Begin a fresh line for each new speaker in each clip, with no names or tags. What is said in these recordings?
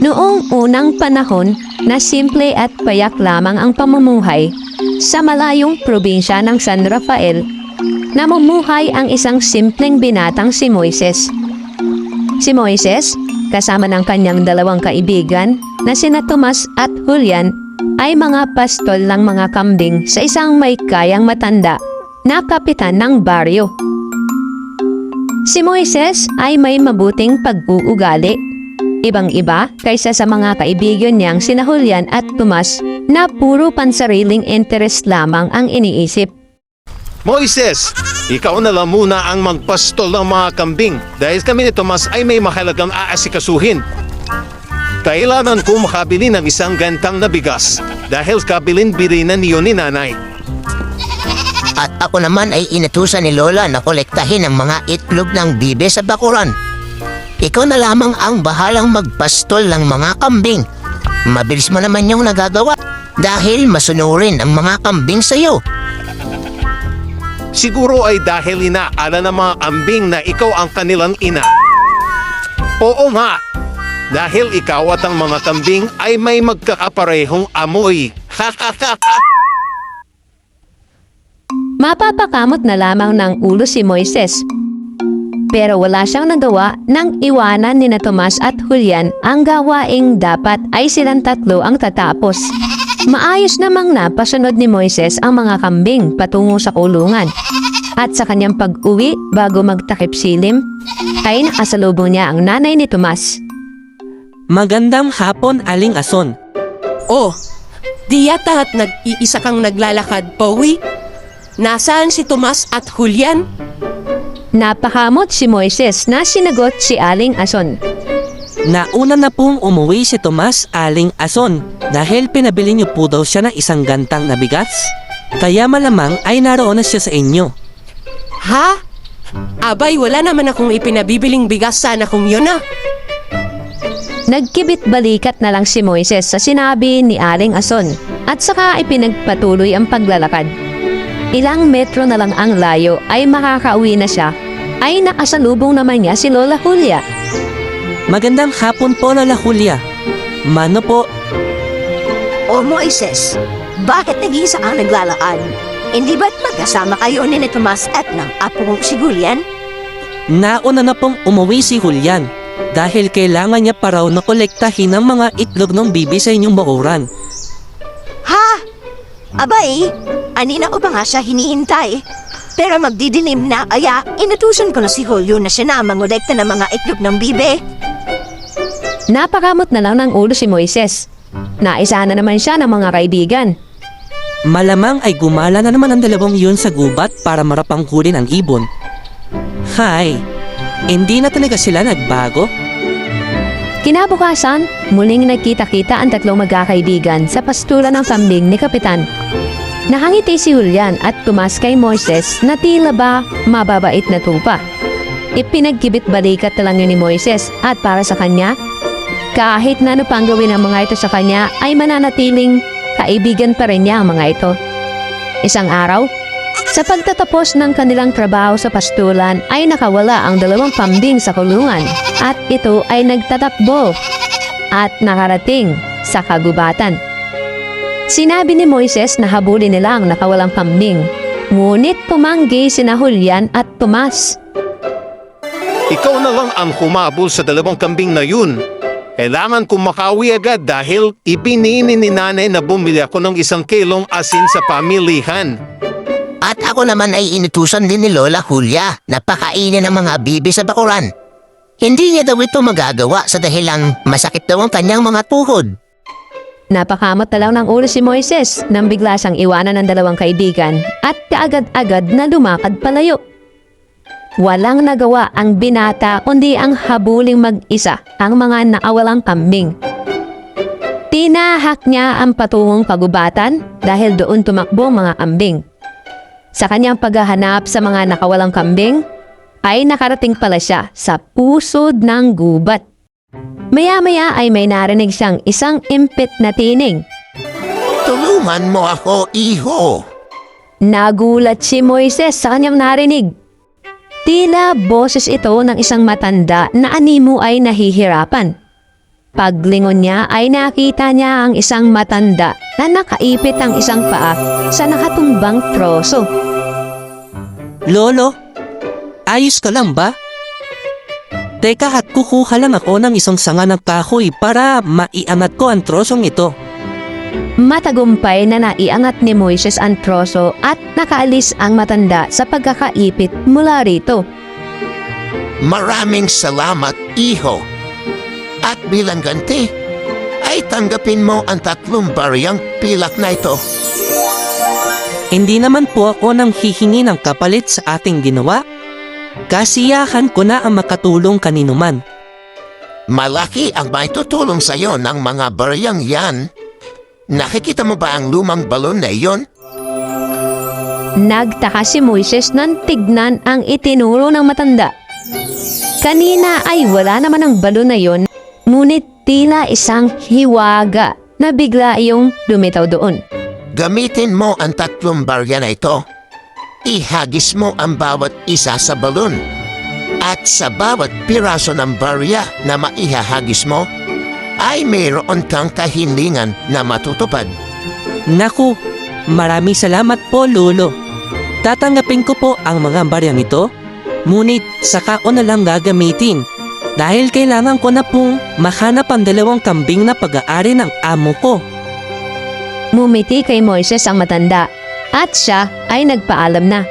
Noong unang panahon na simple at payak lamang ang pamumuhay sa malayong probinsya ng San Rafael, namumuhay ang isang simpleng binatang si Moises. Si Moises, kasama ng kanyang dalawang kaibigan na sina Tomas at Julian, ay mga pastol ng mga kambing sa isang may kayang matanda na kapitan ng baryo. Si Moises ay may mabuting pag-uugali. Ibang-iba kaysa sa mga kaibigan niyang sina Julian at Tomas na puro pansariling interest lamang ang iniisip.
Moises, ikaw na lang muna ang magpastol ng mga kambing dahil kami ni Tomas ay may mahalagang aasikasuhin. Kailangan ko makabili ng isang gantang na bigas dahil kabilin-bilinan niyo ni nanay.
At ako naman ay inatusan ni Lola na kolektahin ang mga itlog ng bibe sa bakuran. Ikaw na lamang ang bahalang magpastol ng mga kambing. Mabilis mo naman yung nagagawa dahil masunurin ang mga kambing sa iyo.
Siguro ay dahil inaala ng mga kambing na ikaw ang kanilang ina. Oo nga, dahil ikaw at ang mga kambing ay may magkakaparehong amoy.
Mapapakamot na lamang ng ulo si Moises. Pero wala siyang nagawa nang iwanan ni na Tomas at Julian ang gawaing dapat ay silang tatlo ang tatapos. Maayos namang napasunod ni Moises ang mga kambing patungo sa kulungan. At sa kanyang pag-uwi bago magtakip silim, ay nakasalubong niya ang nanay ni Tomas.
Magandang hapon, Aling Ason.
Oh, di yata at nag-iisa kang naglalakad, Powi? Nasaan si Tomas at Julian?
Napakamot si Moises na sinagot si Aling Ason.
Nauna na pong umuwi si Tomas Aling Ason dahil pinabili niyo po daw siya ng isang gantang na bigas. Kaya malamang ay naroon na siya sa inyo.
Ha? Abay, wala naman akong ipinabibiling bigas sana kung yun ah.
Nagkibit balikat na lang si Moises sa sinabi ni Aling Ason at saka ipinagpatuloy ang paglalakad. Ilang metro na lang ang layo ay makakauwi na siya ay nakasalubong naman niya si Lola Julia.
Magandang hapon po, Lola Julia. Mano po,
O Moises, bakit nag-iisa kang naglalakad? Hindi ba't magkasama kayo ni Tomas at ng apo si Julian?
nauna na pong umuwi si Julian dahil kailangan niya pa raw na kolektahin ang mga itlog ng bibi sa inyong bakuran.
Ha? Abay, anina ko pa nga siya hinihintay. Pero magdidilim na kaya inutusan ko na si Julio na siya na mangolekta ng mga itlog ng bibe.
Napakamot na lang ng ulo si Moises. Naisa na naman siya ng mga kaibigan.
Malamang ay gumala na naman ang dalawang yun sa gubat para marapangkulin ang ibon. Hay, hindi na talaga sila nagbago?
Kinabukasan, muling nagkita-kita ang tatlong magkakaibigan sa pastulan ng kambing ni Kapitan. Nakangiti si Julian at tumas kay Moises na tila ba mababait na tupa. Ipinagkibit balikat na lang ni Moises at para sa kanya, kahit na ano pang gawin ng mga ito sa kanya ay mananatiling kaibigan pa rin niya ang mga ito. Isang araw, sa pagtatapos ng kanilang trabaho sa pastulan ay nakawala ang dalawang kambing sa kulungan at ito ay nagtatakbo at nakarating sa kagubatan. Sinabi ni Moises na habulin nila ang nakawalang kambing. Ngunit tumanggi sina Julian at Tomas.
Ikaw na lang ang humabol sa dalawang kambing na yun. Kailangan kong makawi agad dahil ipinini ni nanay na bumili ako ng isang kilong asin sa pamilihan.
At ako naman ay inutusan din ni Lola Julia na pakainin ang mga bibi sa bakuran. Hindi niya daw ito magagawa sa dahilang masakit daw ang kanyang mga tuhod.
Napakamot na lang ng ulo si Moises nang bigla siyang iwanan ng dalawang kaibigan at kaagad-agad na lumakad palayo. Walang nagawa ang binata kundi ang habuling mag-isa ang mga naawalang kambing. Tinahak niya ang patungong kagubatan dahil doon tumakbo mga kambing. Sa kanyang paghahanap sa mga nakawalang kambing, ay nakarating pala siya sa pusod ng gubat. Maya-maya ay may narinig siyang isang impit na tining.
Tulungan mo ako, iho.
Nagulat si Moises sa kanyang narinig. Tila boses ito ng isang matanda na animo ay nahihirapan. Paglingon niya ay nakita niya ang isang matanda na nakaipit ang isang paa sa nakatumbang troso.
Lolo, ayos ka lang ba? Teka at kukuha lang ako ng isang sanga ng kahoy para maiangat ko ang trosong ito.
Matagumpay na naiangat ni Moises ang troso at nakaalis ang matanda sa pagkakaipit mula rito.
Maraming salamat, iho. At bilang ganti, ay tanggapin mo ang tatlong bariyang pilak na ito.
Hindi naman po ako nang hihingi ng kapalit sa ating ginawa. Kasiyahan ko na ang makatulong kanino man.
Malaki ang maitutulong sa iyo ng mga bariyang yan. Nakikita mo ba ang lumang balon na iyon?
Nagtaka si Moises nang tignan ang itinuro ng matanda. Kanina ay wala naman ang balon na yon, ngunit tila isang hiwaga na bigla iyong lumitaw doon.
Gamitin mo ang tatlong barya na ito. Ihagis mo ang bawat isa sa balon. At sa bawat piraso ng barya na maihahagis mo, ay mayroon kang kahilingan na matutupad.
Naku, maraming salamat po lolo. Tatanggapin ko po ang mga baryang ito, ngunit saka ko na lang gagamitin dahil kailangan ko na pong mahanap ang dalawang kambing na pag-aari ng amo ko.
Mumiti kay Moises ang matanda at siya ay nagpaalam na.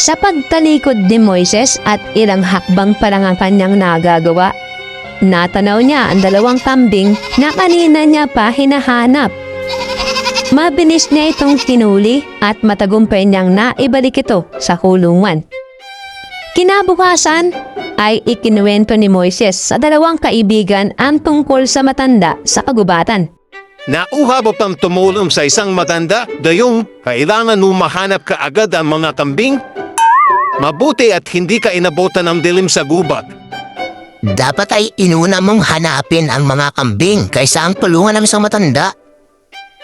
Sa pagtalikod ni Moises at ilang hakbang pa lang ang kanyang nagagawa, natanaw niya ang dalawang kambing na kanina niya pa hinahanap. Mabilis niya itong tinuli at matagumpay niyang naibalik ito sa kulungan. Kinabukasan ay ikinuwento ni Moises sa dalawang kaibigan ang tungkol sa matanda sa kagubatan.
Nauha mo pang tumulong sa isang matanda, dayong kailangan mo mahanap ka agad ang mga kambing? Mabuti at hindi ka inabutan ng dilim sa gubat.
Dapat ay inuna mong hanapin ang mga kambing kaysa ang tulungan ng isang matanda.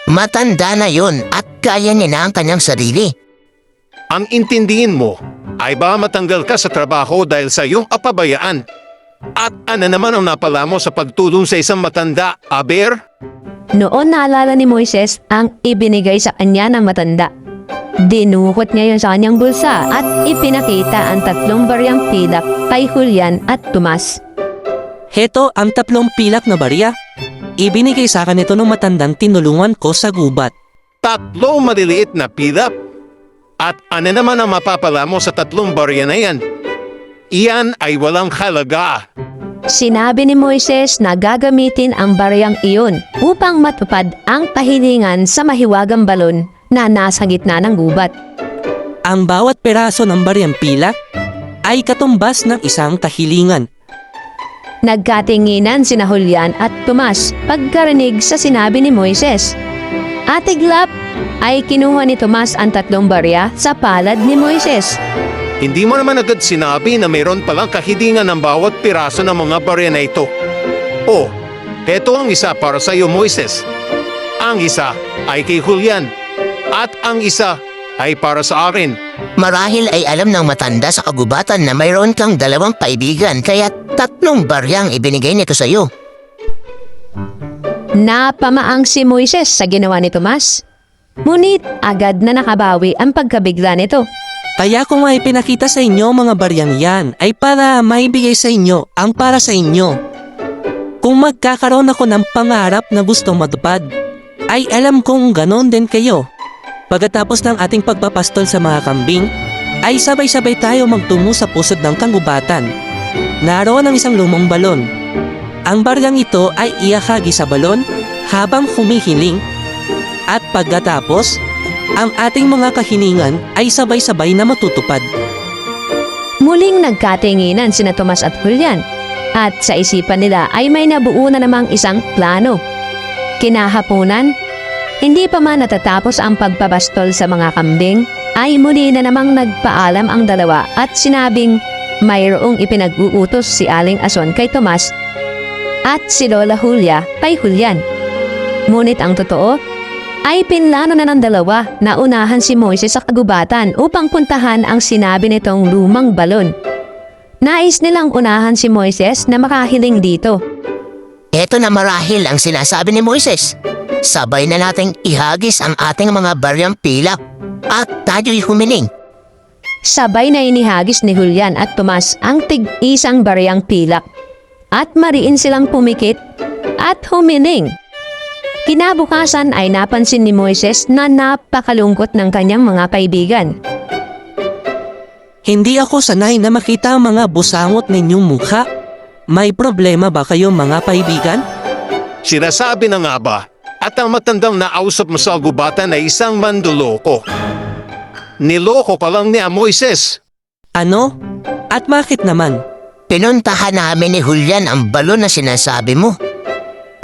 Matanda na yon at kaya niya na ang kanyang sarili.
Ang intindihin mo ay ba matanggal ka sa trabaho dahil sa iyong apabayaan? At ano naman ang napala mo sa pagtulong sa isang matanda, Aber?
Noon naalala ni Moises ang ibinigay sa kanya ng matanda. Dinuhot niya yun sa kanyang bulsa at ipinakita ang tatlong baryang pilak kay Julian at Tomas.
Heto ang taplong pilak na barya. Ibinigay sa akin ito ng matandang tinulungan ko sa gubat.
Tatlo maliliit na pilap. At ano naman ang mapapala mo sa tatlong barya na yan? Iyan ay walang halaga.
Sinabi ni Moises na gagamitin ang baryang iyon upang matupad ang kahilingan sa mahiwagang balon na nasa gitna ng gubat.
Ang bawat peraso ng baryang pilak ay katumbas ng isang kahilingan.
Nagkatinginan sina Julian at Tomas pagkarinig sa sinabi ni Moises. Atiglap ay kinuha ni Tomas ang tatlong barya sa palad ni Moises.
Hindi mo naman agad sinabi na mayroon palang kahilingan ng bawat piraso ng mga barya na ito. Oh, eto ang isa para sa iyo, Moises. Ang isa ay kay Julian. At ang isa ay para sa akin.
Marahil ay alam ng matanda sa kagubatan na mayroon kang dalawang kaibigan kaya tatlong baryang ibinigay nito sa iyo.
Napamaang si Moises sa ginawa ni Tomas. Ngunit agad na nakabawi ang pagkabigla nito.
Kaya kung may pinakita sa inyo mga baryang yan ay para maibigay sa inyo ang para sa inyo. Kung magkakaroon ako ng pangarap na gusto matupad, ay alam kong ganon din kayo. Pagkatapos ng ating pagpapastol sa mga kambing, ay sabay-sabay tayo magtungo sa pusod ng kangubatan. Naroon ang isang lumang balon. Ang baryang ito ay iakagi sa balon habang humihiling at pagkatapos, ang ating mga kahiningan ay sabay-sabay na matutupad.
Muling nagkatinginan sina Tomas at Julian. At sa isipan nila ay may nabuo na namang isang plano. Kinahaponan, hindi pa man natatapos ang pagpabastol sa mga kambing, ay muli na namang nagpaalam ang dalawa at sinabing mayroong ipinag-uutos si Aling Ason kay Tomas at si Lola Julia kay Julian. Ngunit ang totoo, ay pinlano na ng dalawa na unahan si Moises sa kagubatan upang puntahan ang sinabi nitong lumang balon. Nais nilang unahan si Moises na makahiling dito.
Eto na marahil ang sinasabi ni Moises. Sabay na nating ihagis ang ating mga baryang pilak at tayo'y humiling.
Sabay na inihagis ni Julian at Tomas ang tig-isang bariyang pilak. At mariin silang pumikit at humining. Kinabukasan ay napansin ni Moises na napakalungkot ng kanyang mga kaibigan.
Hindi ako sanay na makita ang mga busangot ninyong mukha. May problema ba kayo mga kaibigan?
Sinasabi na nga ba, at ang matandang nausap mo sa gubatan ay isang manduloko. Niloko pa lang ni Moises.
Ano? At bakit naman?
Pinuntahan namin ni Julian ang balon na sinasabi mo.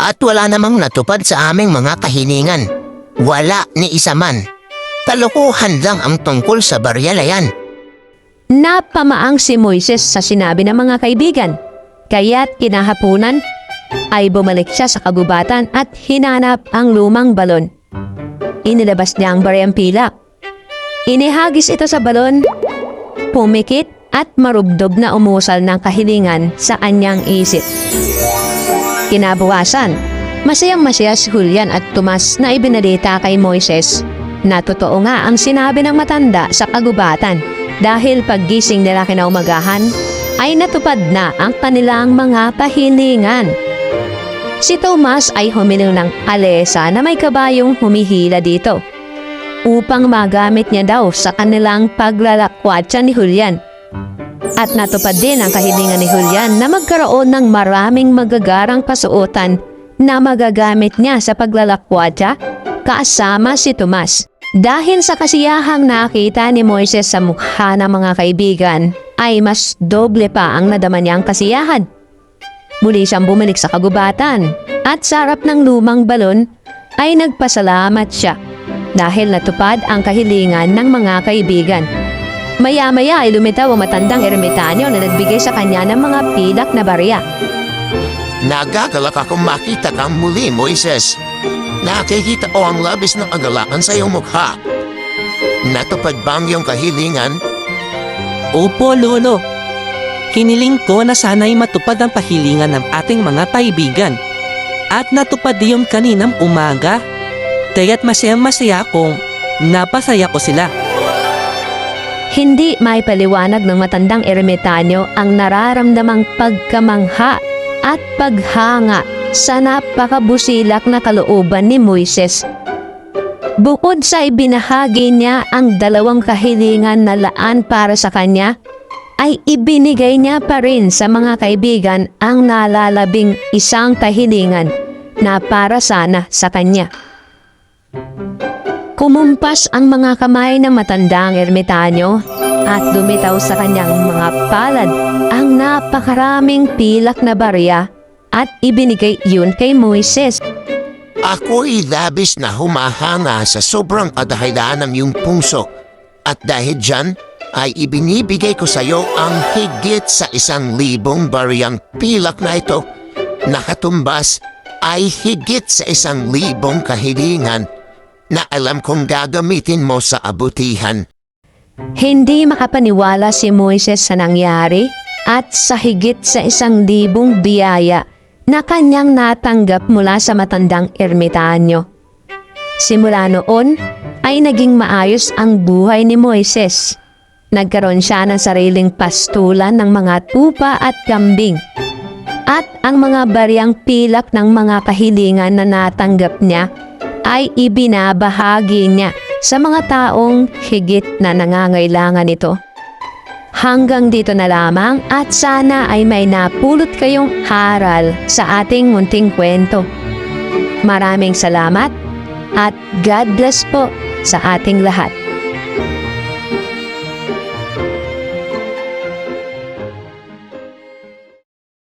At wala namang natupad sa aming mga kahiningan. Wala ni isa man. Talukuhan lang ang tungkol sa barya na yan.
Napamaang si Moises sa sinabi ng mga kaibigan. Kaya't kinahapunan ay bumalik siya sa kagubatan at hinanap ang lumang balon. Inilabas niya ang bariyang pilak. Inihagis ito sa balon, pumikit at marubdob na umusal ng kahilingan sa anyang isip. Kinabukasan, masayang masaya si Julian at Tomas na ibinalita kay Moises na totoo nga ang sinabi ng matanda sa kagubatan dahil paggising nila kinaumagahan ay natupad na ang kanilang mga pahilingan. Si Thomas ay humiling ng alesa na may kabayong humihila dito upang magamit niya daw sa kanilang paglalakwatsa ni Julian. At natupad din ang kahilingan ni Julian na magkaroon ng maraming magagarang kasuotan na magagamit niya sa paglalakwatsa kasama si Tomas. Dahil sa kasiyahang nakita ni Moises sa mukha ng mga kaibigan, ay mas doble pa ang nadama niyang kasiyahan. Muli siyang bumalik sa kagubatan at sa harap ng lumang balon ay nagpasalamat siya dahil natupad ang kahilingan ng mga kaibigan. Maya-maya ay lumitaw ang matandang ermitanyo na nagbigay sa kanya ng mga pilak na barya.
Nagagalak akong makita kang muli, Moises. Nakikita ko ang labis ng agalakan sa iyong mukha. Natupad ba ang iyong kahilingan?
Opo, Lolo. Hiniling ko na sana'y matupad ang pahilingan ng ating mga kaibigan. At natupad din kaninang umaga. Kaya't masayang masaya akong napasaya ko sila.
Hindi may paliwanag ng matandang ermitanyo ang nararamdamang pagkamangha at paghanga sa napakabusilak na kalooban ni Moises. Bukod sa ibinahagi niya ang dalawang kahilingan na laan para sa kanya, ay ibinigay niya pa rin sa mga kaibigan ang nalalabing isang kahilingan na para sana sa kanya. Kumumpas ang mga kamay ng matandang ermitanyo at dumitaw sa kanyang mga palad ang napakaraming pilak na barya at ibinigay yun kay Moises.
Ako'y labis na humahanga sa sobrang kadahilan ng iyong puso. At dahil dyan, ay ibinibigay ko sa iyo ang higit sa isang libong bariyang pilak na ito. Nakatumbas ay higit sa isang libong kahilingan na alam kong gagamitin mo sa abutihan.
Hindi makapaniwala si Moises sa nangyari at sa higit sa isang libong biyaya na kanyang natanggap mula sa matandang ermitanyo. Simula noon ay naging maayos ang buhay ni Moises. Nagkaroon siya ng sariling pastulan ng mga tupa at kambing. At ang mga bariyang pilak ng mga kahilingan na natanggap niya ay ibinabahagi niya sa mga taong higit na nangangailangan ito. Hanggang dito na lamang at sana ay may napulot kayong haral sa ating munting kwento. Maraming salamat at God bless po sa ating lahat.